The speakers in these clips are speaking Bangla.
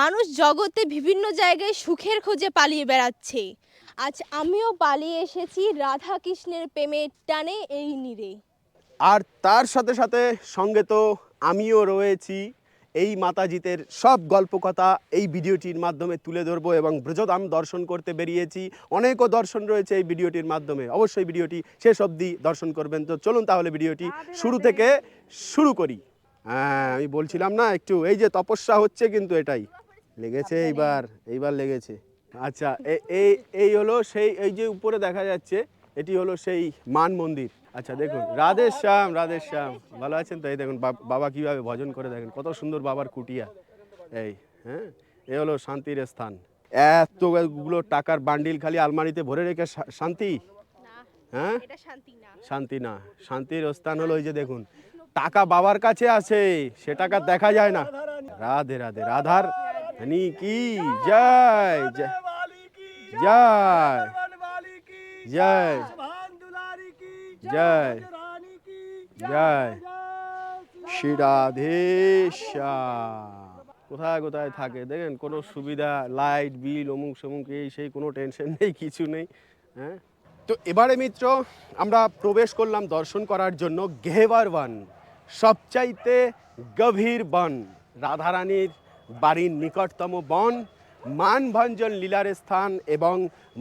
মানুষ জগতে বিভিন্ন জায়গায় সুখের খোঁজে পালিয়ে বেড়াচ্ছে। আজ আমিও পালিয়ে এসেছি রাধা কৃষ্ণের প্রেমের টানে এই নীড়ে আর তার সাথে সাথে সঙ্গে তো আমিও রয়েছি। এই মাতাজিতের সব গল্পকথা এই ভিডিওটির মাধ্যমে তুলে ধরবো এবং ব্রজধাম দর্শন করতে বেরিয়েছি। অনেকও দর্শন রয়েছে এই ভিডিওটির মাধ্যমে। অবশ্যই ভিডিওটি শেষ অবধি দর্শন করবেন। তো চলুন তাহলে ভিডিওটি শুরু থেকে শুরু করি। হ্যাঁ আমি বলছিলাম না, একটু এই যে তপস্যা হচ্ছে কিন্তু এটাই। লেগেছে এইবার এইবার লেগেছে। আচ্ছা এই এই হলো সেই এই যে উপরে দেখা যাচ্ছে এটি হলো সেই মান মন্দির। আচ্ছা দেখুন রাধে শ্যাম রাধে শ্যাম ভালো আছেন তো? এই দেখুন বাব- কীভাবে ভজন করে দেখেন কত সুন্দর বাবার কুটিয়া। এই হ্যাঁ এ হলো শান্তির স্থান। এতগুলো টাকার বান্ডিল খালি আলমারিতে ভরে রেখে শান্তি? হ্যাঁ? এটা শান্তি না। শান্তি না। শান্তির স্থান হলো ওই যে দেখুন টাকা বাবার কাছে আছে সে টাকা দেখা যায় না। রাধে রাধে রাধার হানি কি জয় জয় জয় জয় জয় জয় শ্রী কোথায় কোথায় থাকে দেখেন, কোনো সুবিধা লাইট বিল অমুক সমুক, এই সেই কোনো টেনশন নেই, কিছু নেই হ্যাঁ? তো এবারে মিত্র, আমরা প্রবেশ করলাম দর্শন করার জন্য গেহেবার বন, সবচাইতে গভীর বন, রাধারানীর বাড়ির নিকটতম বন, মানভঞ্জন লীলার স্থান এবং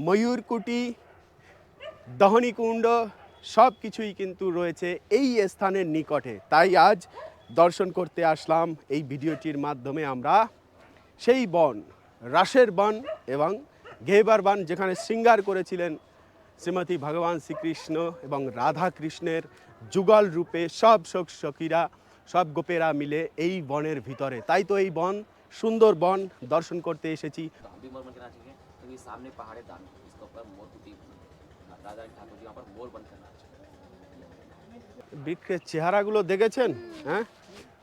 ময়ূরকুটি, দহনীকুণ্ড সব কিছুই কিন্তু রয়েছে এই স্থানের নিকটে। তাই আজ দর্শন করতে আসলাম এই ভিডিওটির মাধ্যমে আমরা সেই বন, রাসের বন এবং ঘেবার বন যেখানে শৃঙ্গার করেছিলেন শ্রীমতী ভগবান শ্রীকৃষ্ণ এবং রাধা কৃষ্ণের যুগল রূপে সব শোক সখীরা, সব গোপেরা মিলে এই বনের ভিতরে। তাই তো এই বন সুন্দর বন দর্শন করতে এসেছি। বৃক্ষের চেহারাগুলো দেখেছেন? হ্যাঁ?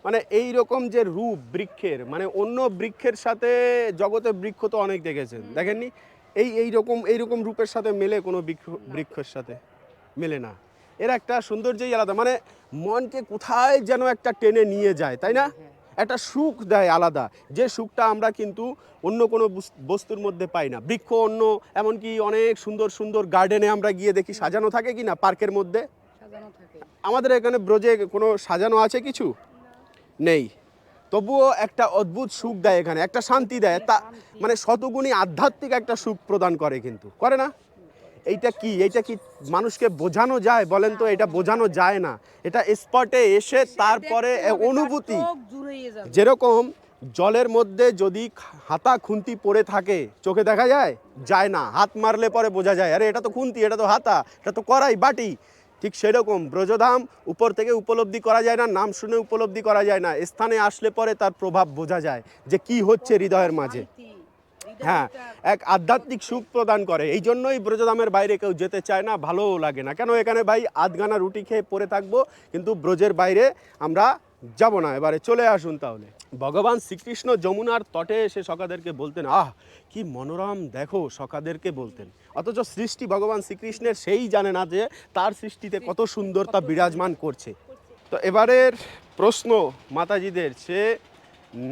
মানে এই রকম যে রূপ বৃক্ষের মানে অন্য বৃক্ষের সাথে জগতে বৃক্ষ তো অনেক দেখেছেন। দেখেননি? এই এই রকম এই রকম রূপের সাথে মেলে কোনো বৃক্ষ বৃক্ষের সাথে? মেলে না। এর একটা সৌন্দর্যই আলাদা। মানে মনকে কোথায় যেন একটা টেনে নিয়ে যায় তাই না? একটা সুখ দেয় আলাদা। যে সুখটা আমরা কিন্তু অন্য কোনো বুস- বস্তুর মধ্যে পাই না। বৃক্ষ অন্য এমনকি অনেক সুন্দর সুন্দর গার্ডেনে আমরা গিয়ে দেখি সাজানো থাকে কি না পার্কের মধ্যে? আমাদের এখানে ব্রজে কোনো সাজানো আছে কিছু? নেই। তবুও একটা অদ্ভুত সুখ দেয় এখানে একটা শান্তি দেয়। তা মানে শতগুণী আধ্যাত্মিক একটা সুখ প্রদান করে কিন্তু। করে না? এইটা কি? এইটা কি মানুষকে বোঝানো যায়? বলেন তো এটা বোঝানো যায় না। এটা স্পটে এসে তারপরে অনুভূতি। যেরকম জলের মধ্যে যদি হাতা খুন্তি পড়ে থাকে চোখে দেখা যায়? যায় না। হাত মারলে পরে বোঝা যায়। আরে এটা তো খুন্তি এটা তো হাতা এটা তো করাই বাটি। ঠিক সেরকম ব্রজধাম উপর থেকে উপলব্ধি করা যায় না নাম শুনে উপলব্ধি করা যায় না। স্থানে আসলে পরে তার প্রভাব বোঝা যায় যে কি হচ্ছে হৃদয়ের মাঝে। হ্যাঁ এক আধ্যাত্মিক সুখ প্রদান করে। এই জন্যই ব্রজধামের বাইরে কেউ যেতে চায় না ভালোও লাগে না। কেন এখানে ভাই আধগানা রুটি খেয়ে পরে থাকব কিন্তু ব্রজের বাইরে আমরা যাব না। এবারে চলে আসুন তাহলে। ভগবান শ্রীকৃষ্ণ যমুনার তটে এসে সকাদেরকে বলতেন আহ কি মনোরম দেখো সকাদেরকে বলতেন। অথচ সৃষ্টি ভগবান শ্রীকৃষ্ণের সেই জানে না যে তার সৃষ্টিতে কত সুন্দরতা বিরাজমান করছে। তো এবারের প্রশ্ন মাতাজিদের সে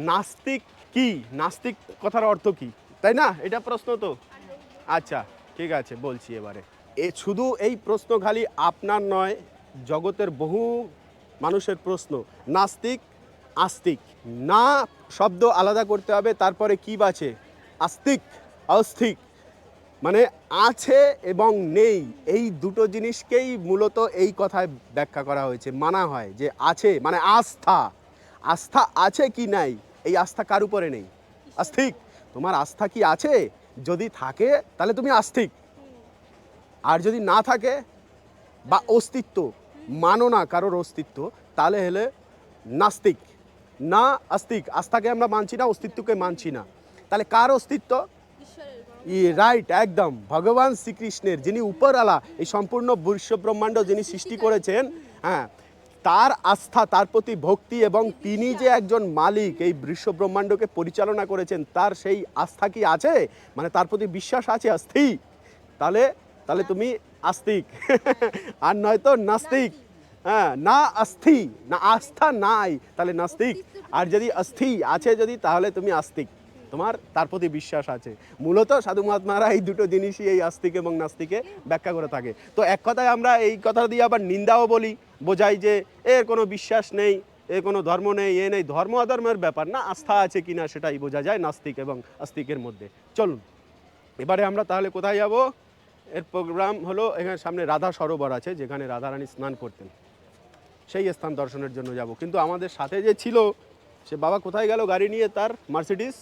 নাস্তিক কি? নাস্তিক কথার অর্থ কি? তাই না? এটা প্রশ্ন তো? আচ্ছা ঠিক আছে, বলছি এবারে। এ শুধু এই প্রশ্ন খালি আপনার নয়, জগতের বহু মানুষের প্রশ্ন। নাস্তিক, আস্তিক। না শব্দ আলাদা করতে হবে, তারপরে কি বাছে আস্তিক, অস্থিক। মানে আছে এবং নেই। এই দুটো জিনিসকেই মূলত এই কথায় ব্যাখ্যা করা হয়েছে, মানা হয় যে আছে মানে আস্থা। আস্থা আছে কি নাই? এই আস্থা কার উপরে নেই? আস্তিক। তোমার আস্থা কি আছে? যদি থাকে, তাহলে তুমি আস্তিক। আর যদি না থাকে, বা অস্তিত্ব, মানো না কারোর অস্তিত্ব, তাহলে হলে নাস্তিক। না আস্তিক। আস্থাকে আমরা মানছি না, অস্তিত্বকে মানছি না। তাহলে কার অস্তিত্ব? ই রাইট, একদম। ভগবান শ্রীকৃষ্ণের যিনি উপরআলা এই সম্পূর্ণ বিশ্ব ব্রহ্মাণ্ড যিনি সৃষ্টি করেছেন হ্যাঁ তার আস্থা, তার প্রতি ভক্তি এবং তিনি যে একজন মালিক, এই বিশ্ব ব্রহ্মাণ্ডকে পরিচালনা করেছেন, তার সেই আস্থা কি আছে? মানে তার প্রতি বিশ্বাস আছে আস্থি? তাহলে তাহলে তুমি আস্তিক। আর নয়তো নাস্তিক। হ্যাঁ না আস্থি, না আস্থা নাই, তাহলে নাস্তিক। আর যদি অস্থি আছে যদি, তাহলে তুমি আস্তিক। তোমার, তার প্রতি বিশ্বাস আছে। মূলত সাধু মহাত্মারা এই দুটো জিনিসই এই আস্তিক এবং নাস্তিকে ব্যাখ্যা করে থাকে। তো এক কথায় আমরা এই কথা দিয়ে আবার নিন্দাও বলি, বোঝাই যে এর কোনো বিশ্বাস নেই, এ কোনো ধর্ম নেই, এ নেই। ধর্ম অধর্মের ব্যাপার না, আস্থা আছে কিনা সেটাই বোঝা যায় নাস্তিক এবং আস্তিকের মধ্যে। চলুন, এবারে আমরা তাহলে কোথায় যাব? এর প্রোগ্রাম হলো এখানে সামনে রাধা সরোবর আছে, যেখানে রাধারানী স্নান করতেন। সেই স্থান দর্শনের জন্য যাব। কিন্তু আমাদের সাথে যে ছিল, সে বাবা কোথায় গেল গাড়ি নিয়ে? তার মার্সিডিস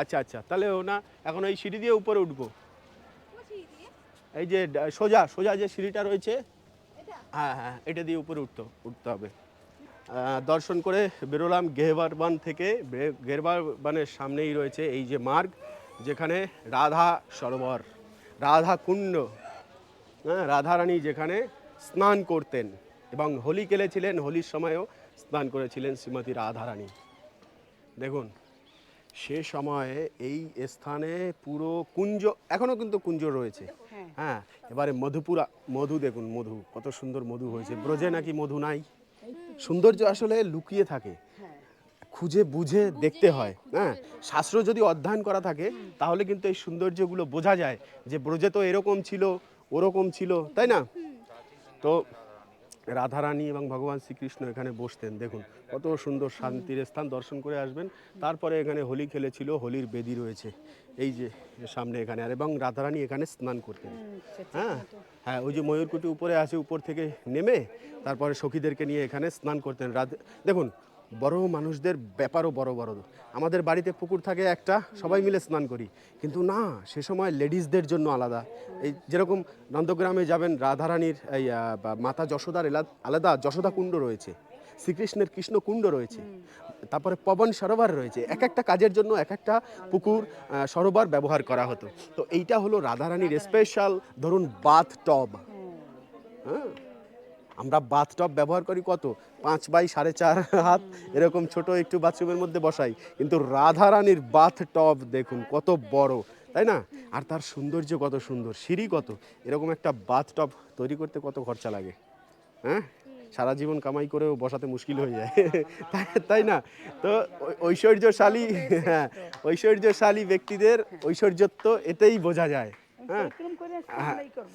আচ্ছা আচ্ছা। তাহলে ও না এখন এই সিঁড়ি দিয়ে উপরে উঠবো। এই যে সোজা সোজা যে সিঁড়িটা রয়েছে হ্যাঁ হ্যাঁ এটা দিয়ে উপরে উঠতে উঠতে হবে। দর্শন করে বেরোলাম গেহবারবান থেকে। গেরবারবানের সামনেই রয়েছে এই যে মার্গ যেখানে রাধা সরোবর রাধা কুণ্ড হ্যাঁ রাধারানী যেখানে স্নান করতেন এবং হোলি খেলেছিলেন হোলির সময়ও স্নান করেছিলেন শ্রীমতী রাধারানী। দেখুন সে সময়ে এই স্থানে পুরো কুঞ্জ এখনও কিন্তু কুঞ্জ রয়েছে। হ্যাঁ। এবারে মধুপুরা মধু দেখুন মধু কত সুন্দর মধু হয়েছে। ব্রজে নাকি মধু নাই? সৌন্দর্য আসলে লুকিয়ে থাকে। খুঁজে বুঝে দেখতে হয়। হ্যাঁ শাস্ত্র যদি অধ্যয়ন করা থাকে তাহলে কিন্তু এই সৌন্দর্যগুলো বোঝা যায় যে ব্রজে তো এরকম ছিল ওরকম ছিল তাই না? তো রাধারানী এবং ভগবান শ্রীকৃষ্ণ এখানে বসতেন। দেখুন কত সুন্দর শান্তির স্থান দর্শন করে আসবেন। তারপরে এখানে হোলি খেলেছিল হোলির বেদি রয়েছে। এই যে সামনে এখানে আর এবং রাধারানী এখানে স্নান করতেন। হ্যাঁ হ্যাঁ ওই যে ময়ূরকুটি উপরে আছে উপর থেকে নেমে তারপরে সখীদেরকে নিয়ে এখানে স্নান করতেন। রাধ দেখুন বড় মানুষদের ব্যাপারও বড় বড়। আমাদের বাড়িতে পুকুর থাকে একটা, সবাই মিলে স্নান করি। কিন্তু না, সে সময় লেডিসদের জন্য আলাদা। এই যেরকম নন্দগ্রামে যাবেন রাধারানীর এই মাতা যশোদার আলাদা যশোদা কুণ্ড রয়েছে। শ্রীকৃষ্ণের কৃষ্ণ কুণ্ড রয়েছে। তারপরে পবন সরোবর রয়েছে। এক একটা কাজের জন্য এক একটা পুকুর সরোবর ব্যবহার করা হতো। তো এইটা হলো রাধারানীর স্পেশাল ধরুন বাথ টব হ্যাঁ? আমরা বাথটব ব্যবহার করি কত? পাঁচ বাই সাড়ে চার হাত এরকম ছোট একটু বাথরুমের মধ্যে বসাই। কিন্তু রাধারানীর বাথ টব দেখুন কত বড় তাই না? আর তার সৌন্দর্য কত সুন্দর সিঁড়ি কত? এরকম একটা বাথ টব তৈরি করতে কত খরচা লাগে হ্যাঁ? সারা জীবন কামাই করেও বসাতে মুশকিল হয়ে যায় তাই- না? তো ঐশ্বর্যশালী হ্যাঁ ঐশ্বর্যশালী ব্যক্তিদের ঐশ্বর্যত্ব এতেই বোঝা যায় হ্যাঁ এরকম করে আজকে আমরাই করব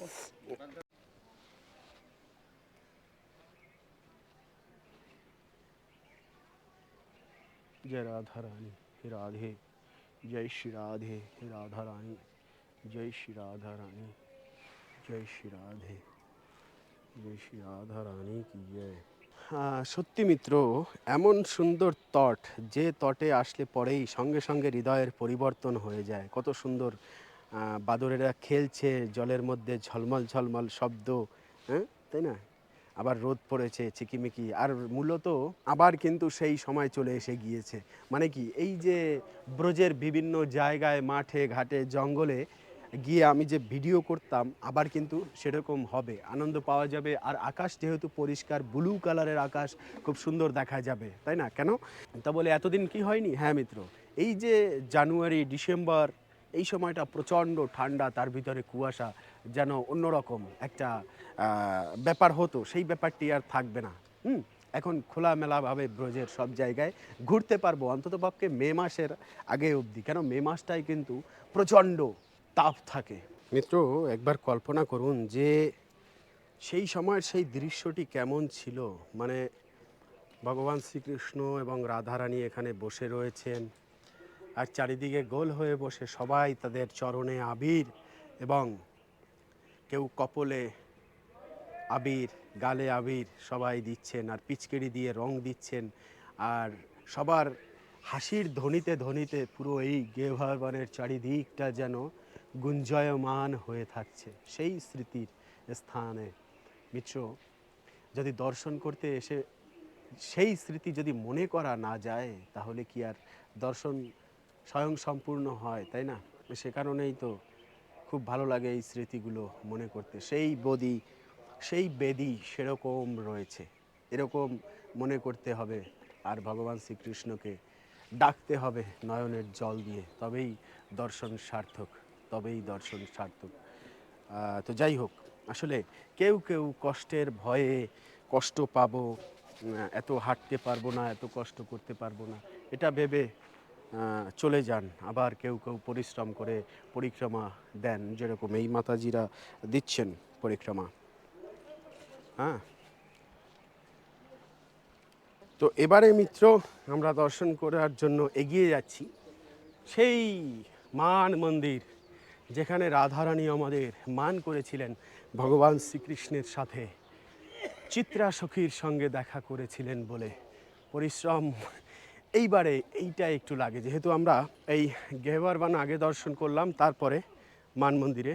जय राधा रानी हे राधे जय श्री राधे हे राधा रानी जय श्री राधा रानी জয় শ্রী রাধে জয় শ্রী রাধা রানী কি জয় হ্যাঁ, সত্যি মিত্র এমন সুন্দর তট যে তটে আসলে পরেই সঙ্গে সঙ্গে হৃদয়ের পরিবর্তন হয়ে যায় কত সুন্দর আহ, বাদরেরা খেলছে জলের মধ্যে ঝলমল ঝলমল শব্দ হ্যাঁ তাই না আবার রোদ পড়েছে চিকিমিকি আর মূলত আবার কিন্তু সেই সময় চলে এসে গিয়েছে। মানে কি, এই যে ব্রজের বিভিন্ন জায়গায়, মাঠে, ঘাটে, জঙ্গলে গিয়ে আমি যে ভিডিও করতাম, আবার কিন্তু সেরকম হবে। আনন্দ পাওয়া যাবে। আর আকাশ যেহেতু পরিষ্কার ব্লু কালারের আকাশ, খুব সুন্দর দেখা যাবে। তাই না? কেন? তা বলে এতদিন কি হয়নি? হ্যাঁ মিত্র। এই যে জানুয়ারি, ডিসেম্বর, এই সময়টা প্রচণ্ড ঠান্ডা, তার ভিতরে কুয়াশা। যেন অন্যরকম একটা ব্যাপার হতো, সেই ব্যাপারটি আর থাকবে না। হুম? এখন খোলামেলাভাবে ব্রজের সব জায়গায় ঘুরতে পারব। অন্ততপক্ষে মে মাসের আগে অবধি। কেন? মে মাসটাই কিন্তু প্রচণ্ড তাপ থাকে। মিত্র, একবার কল্পনা করুন যে সেই সময়ের সেই দৃশ্যটি কেমন ছিল। মানে ভগবান শ্রীকৃষ্ণ এবং রাধারানী এখানে বসে রয়েছেন আর চারিদিকে গোল হয়ে বসে সবাই তাদের চরণে আবির এবং কেউ কপলে আবির, গালে আবির সবাই দিচ্ছেন আর পিচকেড়ি দিয়ে রং দিচ্ছেন আর সবার হাসির ধ্বনিতে ধ্বনিতে পুরো এই গেভারবানের চারিদিকটা যেন গুঞ্জয়মান হয়ে থাকছে সেই স্মৃতির স্থানে। মিত্র, যদি দর্শন করতে এসে সেই স্মৃতি যদি মনে করা না যায়, তাহলে কি আর দর্শন স্বয়ং সম্পূর্ণ হয়, তাই না? সে কারণেই তো খুব ভালো লাগে এই স্মৃতিগুলো মনে করতে। সেই বদি, সেই বেদি সেরকম রয়েছে। এরকম মনে করতে হবে আর ভগবান শ্রীকৃষ্ণকে ডাকতে হবে নয়নের জল দিয়ে। তবেই দর্শন সার্থক, তবেই দর্শন সার্থক। তো যাই হোক, আসলে কেউ কেউ কষ্টের ভয়ে কষ্ট পাবো এত হাঁটতে পারব না, এত কষ্ট করতে পারব না। এটা ভেবে চলে যান। আবার কেউ কেউ পরিশ্রম করে পরিক্রমা দেন, যেরকম এই মাতাজিরা দিচ্ছেন পরিক্রমা। হ্যাঁ। তো এবারে মিত্র, আমরা দর্শন করার জন্য এগিয়ে যাচ্ছি। সেই মান মন্দির, যেখানে রাধারানী আমাদের মান করেছিলেন ভগবান শ্রীকৃষ্ণের সাথে। চিত্রা সখীর সঙ্গে দেখা করেছিলেন বলে। পরিশ্রম এইবারে এইটা একটু লাগে, যেহেতু আমরা এই গেহবারবান আগে দর্শন করলাম, তারপরে মান মন্দিরে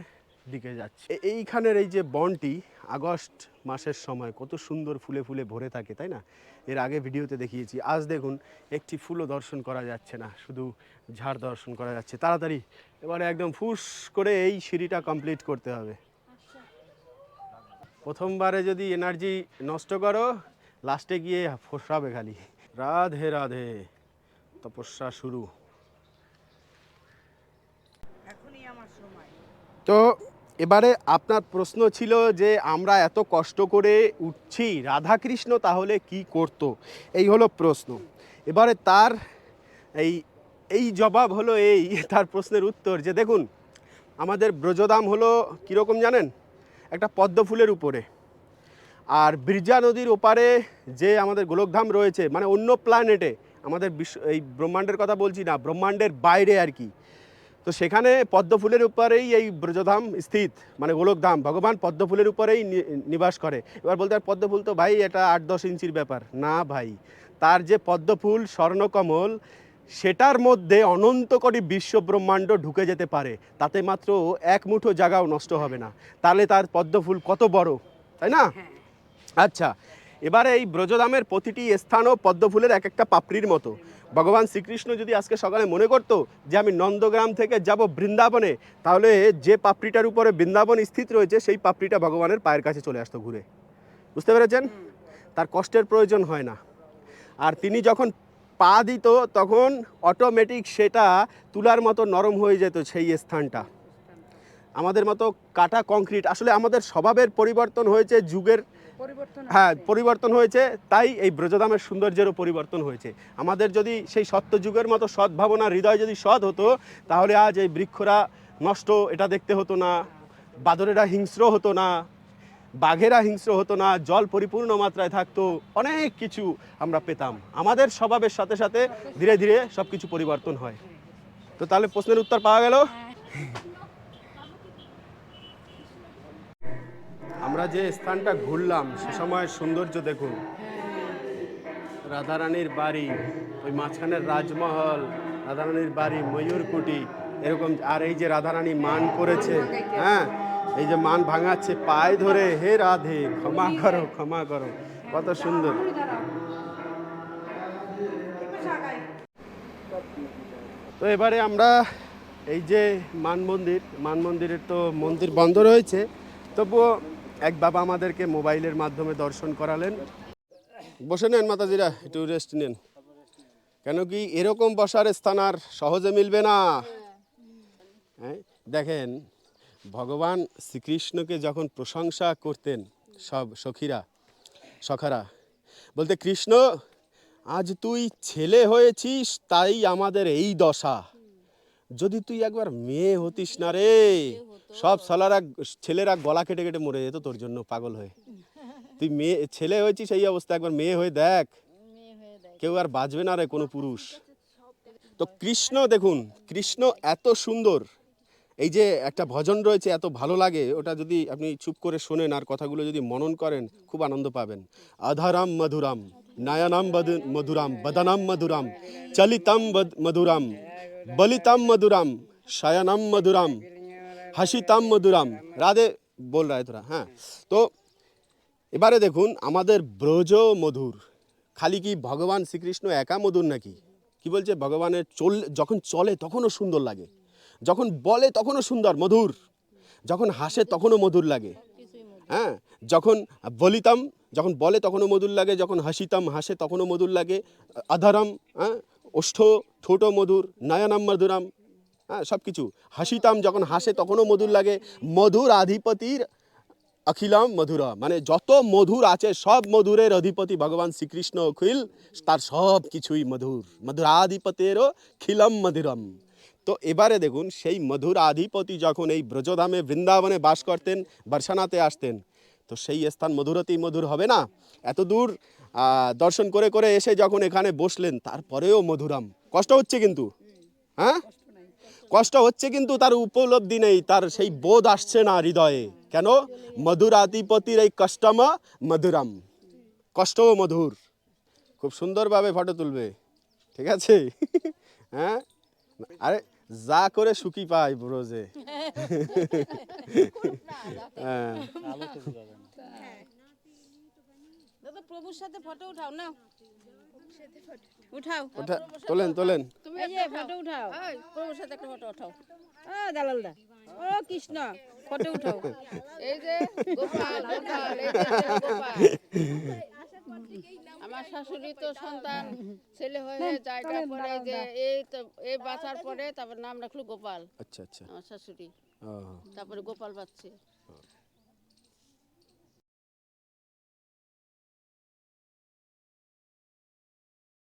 দিকে যাচ্ছি। এইখানের এই যে বনটি আগস্ট মাসের সময় কত সুন্দর ফুলে ফুলে ভরে থাকে, তাই না? এর আগে ভিডিওতে দেখিয়েছি, আজ দেখুন একটি ফুলও দর্শন করা যাচ্ছে না, শুধু ঝাড় দর্শন করা যাচ্ছে। তাড়াতাড়ি, এবারে একদম ফুস করে এই সিঁড়িটা কমপ্লিট করতে হবে। প্রথমবারে যদি এনার্জি নষ্ট করো লাস্টে গিয়ে ফোসরাবে খালি। রাধে রাধে। তপস্যা শুরু। এখনই তো এবারে আপনার প্রশ্ন ছিল যে আমরা এত কষ্ট করে উঠছি রাধাকৃষ্ণ তাহলে কি করত? এই হলো প্রশ্ন। এবারে তার এই এই জবাব হলো এই তার প্রশ্নের উত্তর যে দেখুন আমাদের ব্রজদাম হলো কীরকম জানেন? একটা পদ্ম ফুলের উপরে। আর বিরজা নদীর ওপারে যে আমাদের গোলকধাম রয়েছে মানে অন্য প্ল্যানেটে আমাদের বিশ্ব, এই ব্রহ্মাণ্ডের কথা বলছি না, ব্রহ্মাণ্ডের বাইরে আর কি। তো সেখানে পদ্মফুলের উপরেই এই ব্রজধাম স্থিত মানে গোলকধাম। ভগবান পদ্মফুলের উপরেই নিবাস করে। এবার বলতে হয় পদ্মফুল তো ভাই, এটা আট দশ ইঞ্চির ব্যাপার। না ভাই, তার যে পদ্মফুল স্বর্ণকমল সেটার মধ্যে অনন্ত কোটি বিশ্ব ব্রহ্মাণ্ড ঢুকে যেতে পারে। তাতে মাত্র এক মুঠো জায়গাও নষ্ট হবে না। তাহলে তার পদ্মফুল কত বড়, তাই না? হ্যাঁ। আচ্ছা এবারে এই ব্রজধামের প্রতিটি স্থানও পদ্ম ফুলের এক একটা পাপড়ির মতো। ভগবান শ্রীকৃষ্ণ যদি আজকে সকালে মনে করতো যে আমি নন্দগ্রাম থেকে যাব বৃন্দাবনে, তাহলে যে পাপড়িটার উপরে বৃন্দাবন স্থিত রয়েছে, সেই পাপড়িটা ভগবানের পায়ের কাছে চলে আসতো ঘুরে। বুঝতে পেরেছেন? তার কষ্টের প্রয়োজন হয় না। আর তিনি যখন পা দিত, তখন অটোমেটিক সেটা তুলার মতো নরম হয়ে যেত সেই স্থানটা। আমাদের মতো কাটা কংক্রিট আসলে আমাদের স্বভাবের পরিবর্তন হয়েছে যুগের হ্যাঁ পরিবর্তন হয়েছে তাই এই ব্রজধামের সৌন্দর্যেরও পরিবর্তন হয়েছে। আমাদের যদি সেই সত্য যুগের মতো সদ্ভাবনা হৃদয় যদি সৎ হতো তাহলে আজ এই বৃক্ষরা নষ্ট এটা দেখতে হতো না বাদরেরা হিংস্র হতো না বাঘেরা হিংস্র হতো না জল পরিপূর্ণ মাত্রায় থাকতো অনেক কিছু আমরা পেতাম। আমাদের স্বভাবের সাথে সাথে ধীরে ধীরে সব কিছু পরিবর্তন হয়। তো তাহলে প্রশ্নের উত্তর পাওয়া গেল? আমরা যে স্থানটা ঘুরলাম, সে সময় সৌন্দর্য দেখুন। রাধারানীর বাড়ি, ওই মাঝখানের রাজমহল, রাধারানীর বাড়ি ময়ূরকুটি, এরকম, আর এই যে রাধারানী মান করেছে হ্যাঁ এই যে মান ভাঙাচ্ছে পায়ে ধরে, হে রাধে, ক্ষমা করো ক্ষমা করো, কত সুন্দর। তো এবারে আমরা এই যে মান মন্দির, মান মন্দিরের তো মন্দির বন্ধ রয়েছে, তবুও এক বাবা আমাদেরকে মোবাইলের মাধ্যমে দর্শন করালেন। বসে নেন মাতাজিরা, একটু রেস্ট নেন। কেন কি এরকম বসার স্থান আর সহজে মিলবে না। হ্যাঁ দেখেন, ভগবান শ্রীকৃষ্ণকে যখন প্রশংসা করতেন সব সখীরা, সখারা, বলতে, কৃষ্ণ, আজ তুই ছেলে হয়েছিস, তাই আমাদের এই দশা। যদি তুই একবার মেয়ে হতিস না রে, সব সালারা ছেলেরা গলা কেটে কেটে মরে যেত তোর জন্য পাগল হয়ে। তুই মেয়ে, ছেলে হয়েছিস এই অবস্থা একবার মেয়ে হয়ে দেখ। কেউ আর বাঁচবে না রে কোনো পুরুষ। তো কৃষ্ণ দেখুন, কৃষ্ণ এত সুন্দর। এই যে একটা ভজন রয়েছে, এত ভালো লাগে, ওটা যদি আপনি চুপ করে শোনেন আর কথাগুলো যদি মনন করেন, খুব আনন্দ পাবেন। আধারাম মধুরাম, নায়ানাম মধুরাম, বদনাম মধুরাম, চলিতাম মধুরাম। বলিতাম মধুরাম শয়নম মধুরাম, হাসিতাম মধুরাম। রাধে, বল রায় তোরা হ্যাঁ। তো এবারে দেখুন, আমাদের ব্রজ মধুর, খালি কি ভগবান শ্রীকৃষ্ণ একা মধুর নাকি? কি বলছে? ভগবানের চল, যখন চলে তখনও সুন্দর লাগে। যখন বলে তখনও সুন্দর, মধুর। যখন হাসে তখনও মধুর লাগে। হ্যাঁ যখন বলিতাম, যখন বলে তখনও মধুর লাগে, যখন হাসিতাম, হাসে তখনও মধুর লাগে আধারাম হ্যাঁ। ওষ্ঠ, ঠোঁটো মধুর, নয়নাম মধুরাম হ্যাঁ সব কিছু হাসিতাম যখন হাসে তখনও মধুর লাগে। মধুর আধিপতির অখিলাম মধুরা। মানে যত মধুর আছে, সব মধুরের অধিপতি ভগবান শ্রীকৃষ্ণ অখিল, তার সব কিছুই মধুর। মধুরাধিপতেরও খিলম মধুরম। তো এবারে দেখুন, সেই মধুর আধিপতি যখন এই ব্রজধামে বৃন্দাবনে বাস করতেন, বর্ষানাতে আসতেন তো সেই স্থান মধুরতেই মধুর হবে না? এত দূর দর্শন করে করে এসে যখন এখানে বসলেন তারপরেও মধুরাম। কষ্ট হচ্ছে কিন্তু? হ্যাঁ? কষ্ট হচ্ছে কিন্তু তার উপলব্ধি নেই তার সেই বোধ আসছে না হৃদয়ে। কেন? মধুরাধিপতির এই কষ্টম মধুরাম। কষ্টও মধুর। খুব সুন্দরভাবে ফটো তুলবে। ঠিক আছে? হ্যাঁ? আরে যা করে সুখী পাই ব্রোজে হ্যাঁ। দাদা প্রভুর সাথে ফটো উঠাও না উঠাও। তোলেন তোলেন। তুমি এই ফটো উঠাও। প্রভুর সাথে একটা ফটো উঠাও। ও দালালদা। ও কৃষ্ণ। ফটো উঠাও। এই যে গোপাল গোপাল এই যে গোপাল। আমার শাশুড়ি তো সন্তান ছেলে হয়ে জায়গা পরে যে এই তো এই বাঁচার পরে তারপর নাম রাখল গোপাল আচ্ছা আচ্ছা। আমার শাশুড়ি। তারপরে গোপাল বাচ্চে